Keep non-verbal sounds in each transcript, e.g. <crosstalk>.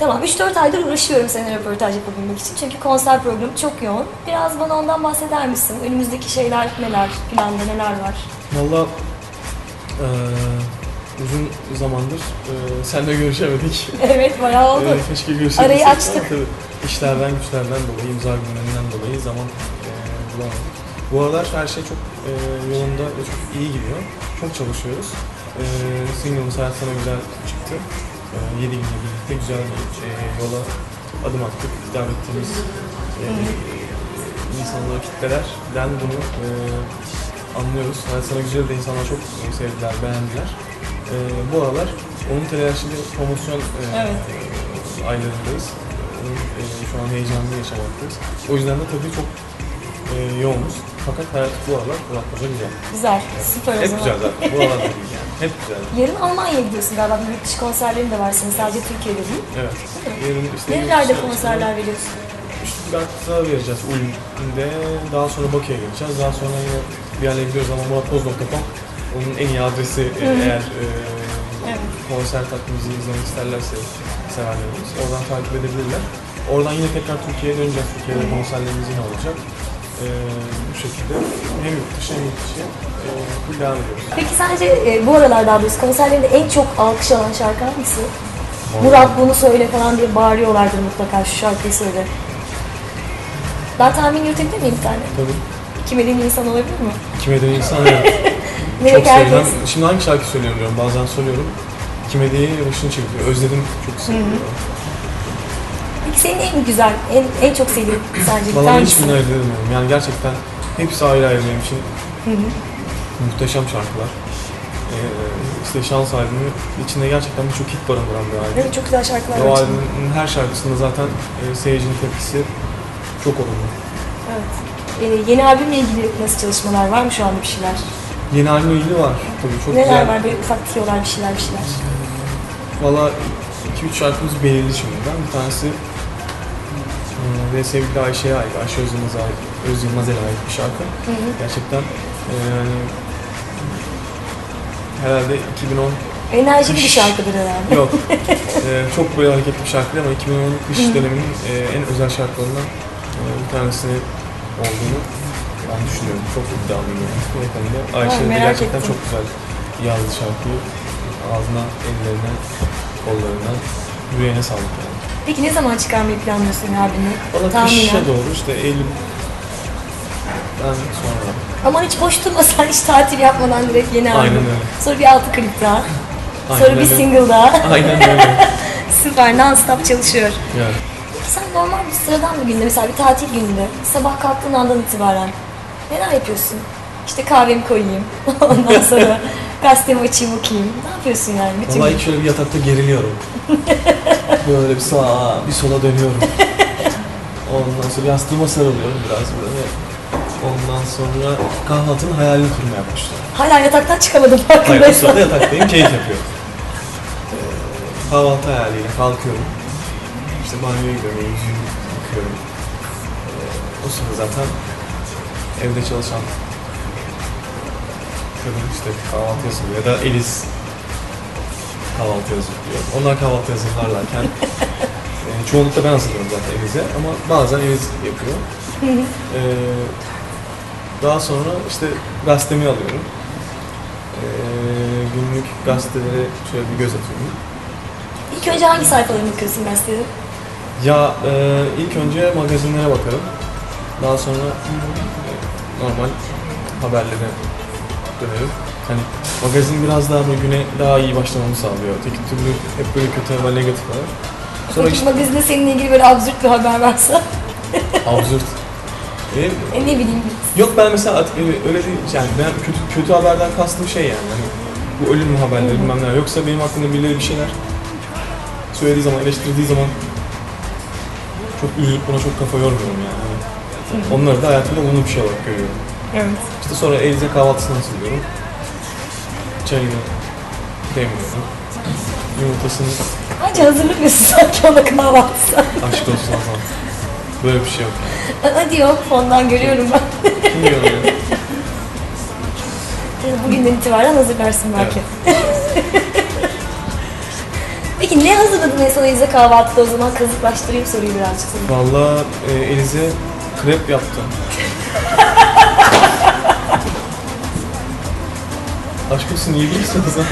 Tamam 3-4 aydır uğraşıyorum seninle röportaj yapabilmek için. Çünkü konser programı çok yoğun. Biraz bana ondan bahseder misin? Önümüzdeki şeyler neler, planda neler var? Valla eee, uzun zamandır eee seninle görüşemedik. <laughs> evet bayağı oldu. Eee, keşke görüşebilsek. Arayı ama açtık. Tabii işlerden güçlerden dolayı, imza günlerinden dolayı zaman eee, bulamadık. Bu aralar her şey çok eee, yolunda ve çok iyi gidiyor. Çok çalışıyoruz. Eee single'ımız sana güzel çıktı. 7 günle birlikte güzel bir eee, yola adım attık. Hitap ettiğimiz eee, insanlar, kitlelerden bunu eee, anlıyoruz. Hayat sana güzel de insanlar çok sevdiler, beğendiler. Bu aralar onun telaşlı promosyon Evet. aylarındayız. Onun, şu an heyecanını yaşamaktayız. O yüzden de tabii çok yoğunuz. Fakat hayat bu aralar kulaklıca güzel. Güzel, süper o Hep zaman. güzel zaten. Bu aralar da yani. Hep güzel. Yarın Almanya'ya gidiyorsun galiba. Bir yurt dışı konserlerin de var senin. Sadece Türkiye'de değil. Evet. Yarın işte Nerelerde yurt konserler veriyorsun? Stuttgart'a vereceğiz Ulm'de. Daha sonra Bakü'ye geleceğiz. Daha sonra yine bir yerlere gidiyoruz ama muratboz.com onun en iyi adresi e, eğer e, Evet. konser takvimimizi izlemek isterlerse severlerimiz. Oradan takip edebilirler. Oradan yine tekrar Türkiye'ye döneceğiz. Türkiye'de konserlerimiz yine olacak. E, bu şekilde hem yurt dışı hem yurt dışı e, full devam ediyoruz. Peki sence e, bu aralar daha doğrusu konserlerinde en çok alkış alan şarkı hangisi? Murat bunu söyle falan diye bağırıyorlardır mutlaka şu şarkıyı söyle. Ben tahmin yürütebilir miyim bir tane? Tabii. Kim elin insan olabilir mi? Kime de insan. <laughs> Ne Çok seviyorum. Şimdi hangi şarkı söylüyorum diyorum. Bazen soruyorum. Kime diye başını çekiyor. Özledim çok seviyorum. Peki senin en güzel, en, en çok sevdiğin sence bir Vallahi hiçbirini ayırt edemiyorum. Yani gerçekten hepsi ayrı ayrı benim için muhteşem şarkılar. Ee, işte şans albümü içinde gerçekten birçok hit barındıran bir albüm. Evet çok güzel şarkılar o var. içinde. albümün her şarkısında zaten e, seyircinin tepkisi çok olumlu. Evet. E, yeni albümle ilgili nasıl çalışmalar var mı şu anda bir şeyler? Yeni albümle ilgili var tabii çok Neler güzel. var böyle ufak tiyolar bir şeyler bir şeyler. Valla 2-3 şarkımız belirli şimdiden. Bir tanesi ve sevgili Ayşe'ye ait, Ayşe Özyılmaz'a ait, Özyılmaz'a ait bir şarkı. Gerçekten e, yani herhalde 2010 Enerjili bir Kış. şarkıdır herhalde. yok <laughs> e, çok böyle hareketli bir şarkı ama 2010 kış döneminin e, en özel şarkılarından e, bir tanesi olduğunu ben düşünüyorum. Çok iddialıyım yani. Bu konuda. Ayşe de gerçekten ettim. çok güzel yazdı şarkıyı. Ağzına, ellerine, kollarına, yüreğine sağlık yani. Peki ne zaman çıkarmayı planlıyorsun albümü? Valla kışa doğru işte Eylül ben sonra. Aman hiç boş durmasan <laughs> hiç tatil yapmadan direkt yeni albüm. Aynen öyle. Sonra bir altı klip daha. Aynen Sonra bir single daha. Aynen öyle. <laughs> Süper non stop çalışıyor. Yani. Sen normal bir sıradan bir günde mesela bir tatil gününde sabah kalktığın andan itibaren neler yapıyorsun? İşte kahvemi koyayım. <laughs> Ondan sonra gazetemi açayım okuyayım. Ne yapıyorsun yani bütün Vallahi gün? şöyle bir yatakta geriliyorum. <laughs> Böyle bir sağa, bir sola dönüyorum. <laughs> Ondan sonra yastığıma sarılıyorum biraz böyle. Ondan sonra kahvaltının hayalini kurmaya başlıyorum. Hala yataktan çıkamadım Hayır, o farkındaysan. sırada yataktayım, keyif yapıyorum. Ee, kahvaltı hayaliyle kalkıyorum. İşte banyoya gidiyorum, yüzümü yıkıyorum. Ee, o sırada zaten evde çalışan kadın işte kahvaltı hazırlıyor ya da Eliz kahvaltı hazırlıyor. Onlar kahvaltı hazırlarlarken <laughs> e, çoğunlukla ben hazırlıyorum zaten Eliz'e ama bazen Eliz yapıyor. Ee, daha sonra işte gazetemi alıyorum. Ee, günlük gazetelere şöyle bir göz atıyorum. İlk önce hangi sayfalarını okuyorsun gazetenin? Ya e, ilk önce magazinlere bakarım. Daha sonra e, normal haberlere dönerim. Hani magazin biraz daha böyle güne daha iyi başlamamı sağlıyor. Öteki türlü hep böyle kötü haber, negatif haber. Sonra Peki işte magazinde seninle ilgili böyle absürt bir haber varsa? <laughs> absürt. E, E ne bileyim. Yok ben mesela artık öyle, öyle değil yani ben kötü kötü haberden kastım şey yani hani bu ölüm haberleri bilmem ne yoksa benim hakkında birileri bir şeyler söylediği zaman eleştirdiği zaman çok üzülüp buna çok kafa yormuyorum yani. Hani onları da hayatımda olumlu bir şey olarak görüyorum. Evet. İşte sonra Elize kahvaltısını hazırlıyorum. Çayını demliyorum. Yumurtasını Bence hazırlamıyorsun sanki ona kahvaltısı. aşk olsun Hasan. Böyle bir şey yok. Hadi yok fondan görüyorum ben. Kim diyor ya? Bugünden itibaren hazırlarsın belki. Peki ne hazırladın en son Elize kahvaltıda o zaman? Kazıklaştırayım soruyu birazcık sana. Valla e, Elize krep yaptı. <laughs> Aşk olsun iyi o zaman.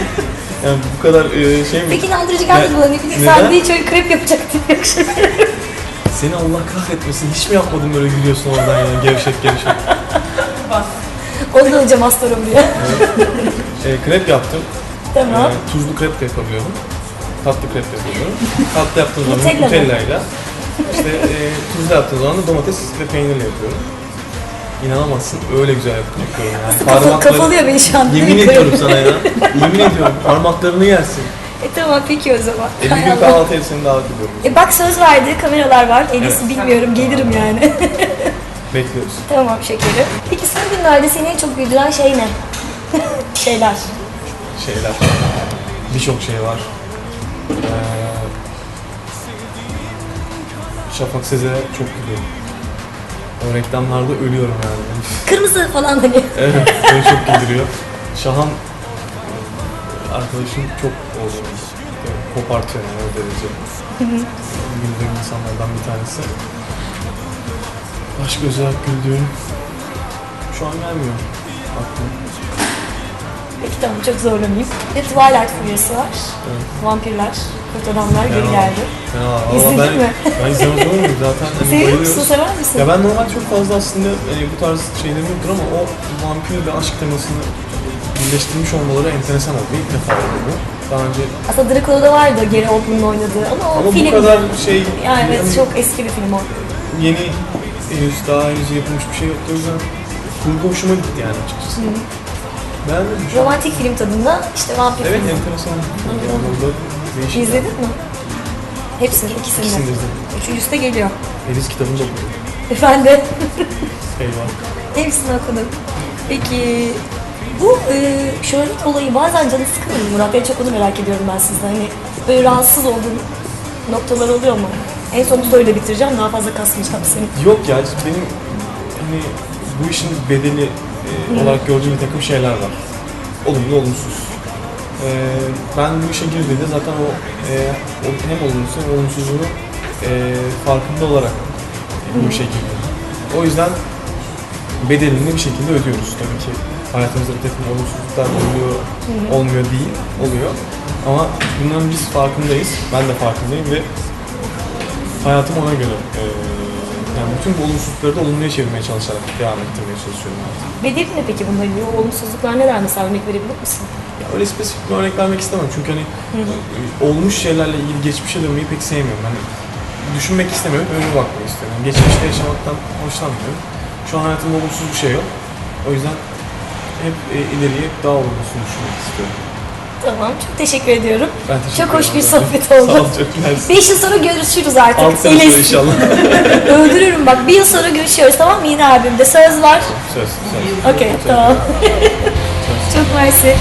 Yani bu kadar e, şey mi? Peki inandırıcı gelmedi bana ne bileyim. Sen de hiç öyle krep yapacaktın yakışır. Seni Allah kahretmesin. Hiç mi yapmadın böyle gülüyorsun oradan yani gevşek gevşek. <laughs> Onu da alacağım hasta diye. E, krep yaptım. tamam. E, tuzlu krep de yapabiliyorum. Tatlı krep de yapabiliyorum. Tatlı yaptığım zaman Nutella? Nutella'yla. İşte e, tuzlu yaptığım zaman da domates ve peynirle yapıyorum. İnanamazsın öyle güzel yapıyorum yani. Kafa, kafalıyor beni şu an. Yemin <laughs> ediyorum sana ya. Yemin ediyorum parmaklarını yersin. E tamam peki o zaman. E, bir gün Allah. kahvaltıya seni davet ediyorum. E bak söz verdi, kameralar var. En iyisi bilmiyorum, gelirim yani. <laughs> Bekliyoruz. tamam şekerim. Peki son günlerde seni en çok güldüren şey ne? <laughs> Şeyler. Şeyler. Birçok şey var. Ee, Şafak Sezer'e çok gülüyorum. O reklamlarda ölüyorum yani. Kırmızı falan hani. <laughs> evet, beni çok güldürüyor. Şahan arkadaşım çok oldu. Kopartıyor yani o derece. Güldüğüm insanlardan bir tanesi. Başka özel güldüğüm şu an gelmiyor aklıma. Peki tamam çok zorlamayayım. Bir Twilight Furyası var. Evet. Vampirler, kurt adamlar geri geldi. Valla İzledin ben, mi? Ben izlemez olur muyum zaten? Hani Seviyor bayılıyoruz. musun, sever misin? Ya ben normal çok fazla aslında hani bu tarz şeylerim yoktur ama o vampir ve aşk temasını birleştirmiş olmaları enteresan oldu. İlk defa oldu bu. Daha önce Aslında Dracula'da vardı Gary Oldman'ın oynadığı ama o ama film. bu kadar şey Yani evet, çok eski bir film o. yeni henüz daha henüz yapılmış bir şey yoktu o yüzden kurgu hoşuma gitti yani açıkçası. An. Romantik film tadında işte vampir Evet filmi. enteresan. Yani değişik. İzledin mi? Hepsini, ikisini. İkisini de izledim. Üçüncüsü de geliyor. Eliz kitabını da okudum. Efendim? Eyvah. Hepsini okudum. Peki bu e, şöhret olayı bazen canı sıkılır mı Murat? En çok onu merak ediyorum ben sizden. Hani böyle rahatsız olduğun noktalar oluyor mu? En da öyle bitireceğim. Daha fazla kasmayacağım seni. Yok ya benim hani bu işin bedeli e, olarak gördüğüm bir takım şeyler var. Olumlu, olumsuz. E, ben bu işe girdiğimde zaten o, e, hem olumsuz hem olumsuzluğunu e, farkında olarak bu işe girdim. O yüzden bedelini bir şekilde ödüyoruz tabii ki. Hayatımızda bir takım olumsuzluklar oluyor, olmuyor değil, oluyor. Ama bunların biz farkındayız, ben de farkındayım ve hayatım ona göre e, yani bütün bu olumsuzlukları da olumluya çevirmeye çalışarak devam ettirmeye çalışıyorum. artık. Bedeli ne peki bunların? O olumsuzluklar neler mesela örnek verebilir misin? Ya öyle spesifik bir örnek vermek istemem çünkü hani e, olmuş şeylerle ilgili geçmişe dönmeyi pek sevmiyorum. Hani düşünmek istemiyorum, önüme bakmayı istiyorum. Geçmişte yaşamaktan hoşlanmıyorum. Şu an hayatımda olumsuz bir şey yok. O yüzden hep e, ileriye daha olumlusunu düşünmek istiyorum. Tamam, çok teşekkür ediyorum. Ben teşekkür Çok hoş bir sohbet <laughs> Sağ oldu. ol, çok mersi. 5 yıl sonra görüşürüz artık. 6 sene sonra Enes. inşallah. <laughs> Öldürürüm bak. Bir yıl sonra görüşüyoruz tamam mı? Yine abimde söz var. söz, söz. Okey tamam. <laughs> Çok mersi.